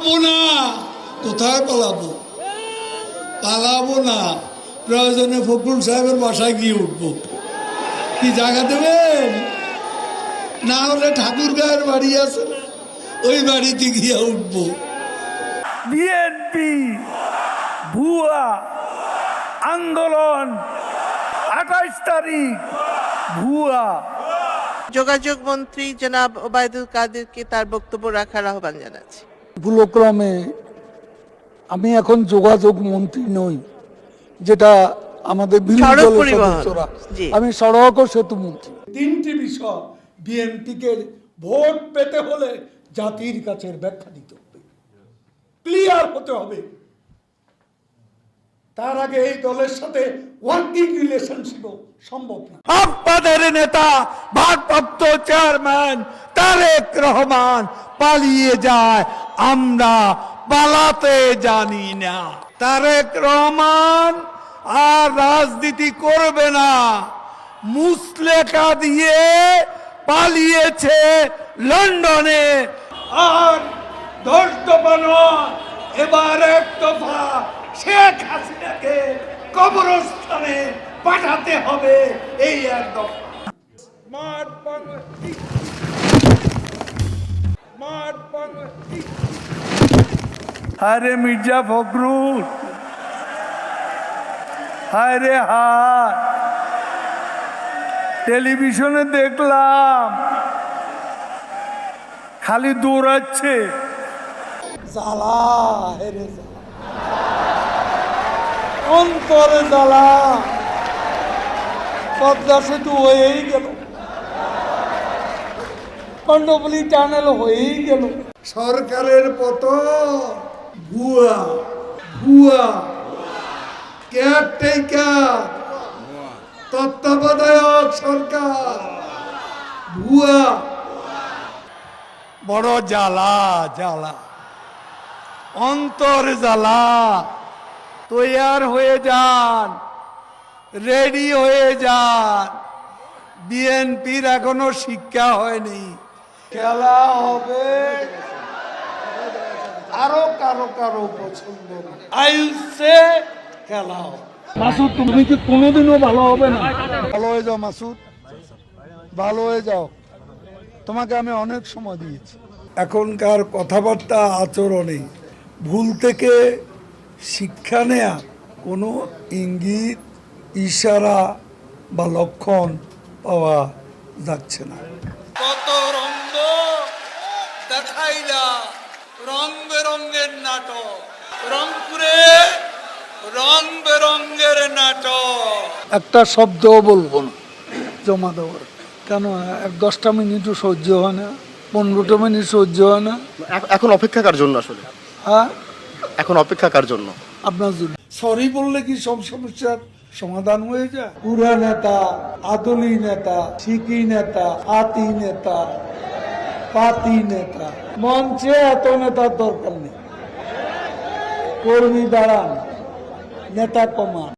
পালাবো না। কোথায় পালাবো? পালাবো না। প্রয়োজনে ফখরুল সাহেবের বাসায় গিয়ে উঠবো। কি জায়গা দেবেন? না হলে ঠাকুর গায়ের বাড়ি আছে ওই বাড়িতে গিয়ে উঠবো। বিএনপি ভুয়া আন্দোলন আঠাইশ তারিখ ভুয়া। যোগাযোগ মন্ত্রী জনাব ওবায়দুল কাদেরকে তার বক্তব্য রাখার আহ্বান জানাচ্ছি। ভুলক্রমে আমি এখন যোগাযোগ মন্ত্রী নই যেটা আমাদের বিরোধী দলের সদস্যরা। আমি সড়ক ও সেতু মন্ত্রী। তিনটি বিষয় বিএনপিকে ভোট পেতে হলে জাতির কাছে ব্যাখ্যা দিতে হবে। ক্লিয়ার হতে হবে। তার আগে এই দলের সাথে ওয়ার্কিং রিলেশনশিপ সম্ভব না। আপনাদের নেতা ভারপ্রাপ্ত চেয়ারম্যান তারেক রহমান পালিয়ে যায় আমরা পালাতে জানি না। তারেক রহমান আর রাজনীতি করবে না। মুসলেখা দিয়ে পালিয়েছে লন্ডনে। আর দশ দফা নয় এবার এক দফা শেখ হাসিনাকে কবরস্থানে পাঠাতে হবে এই এক দফা। মাঠ বাংলা আরে মির্জা ফখরুল হায় রে হায় টেলিভিশনে দেখলাম খালি দৌড়াচ্ছে। জ্বালা হেরে জ্বালা। অন্তরে জ্বালা। পদ্মা সেতু হয়েই গেল। কন্ডবলি টানেল হয়েই গেল। সরকারের পতন। ভুয়া ভুয়া। কেয়ারটেকার তত্ত্বাবধায়ক সরকার ভুয়া। বড় জ্বালা জ্বালা। অন্তর জ্বালা। তৈয়ার হয়ে যান রেডি হয়ে যান। বিএনপির এখনও শিক্ষা হয়নি। খেলা হবে। আরও কারও কারও পছন্দ আইসে খেলা মাসুদ তুমি কি কোনোদিনও ভালো হবে না? ভালো হয়ে যাও মাসুদ। ভালো হয়ে যাও। তোমাকে আমি অনেক সময় দিয়েছি। এখনকার কথাবার্তা আচরণে ভুল থেকে শিক্ষা নেয়া কোনো ইঙ্গিত ইশারা বা লক্ষণ পাওয়া যাচ্ছে না। কত রঙ্গ দেখাইলা। রং বেরঙ্গের নাটক। রংপুরে রং বেরঙ্গের নাটক। একটা শব্দও বলব না জমা দেওয়ার। কেন এক দশটা মিনিটও সহ্য হয় না পনেরোটা মিনিট সহ্য হয় না। এখন অপেক্ষা কার জন্য আসলে? হ্যাঁ? এখন অপেক্ষা কার জন্য? আপনার জন্য। সরি বললে কি সব সমস্যার সমাধান হয়ে যায়? পুরা নেতা আদলি নেতা ঠিকি নেতা আতি নেতা পাতি নেতা। মঞ্চে এত নেতার দরকার নেই। কর্মী দাঁড়ান নেতা কমান।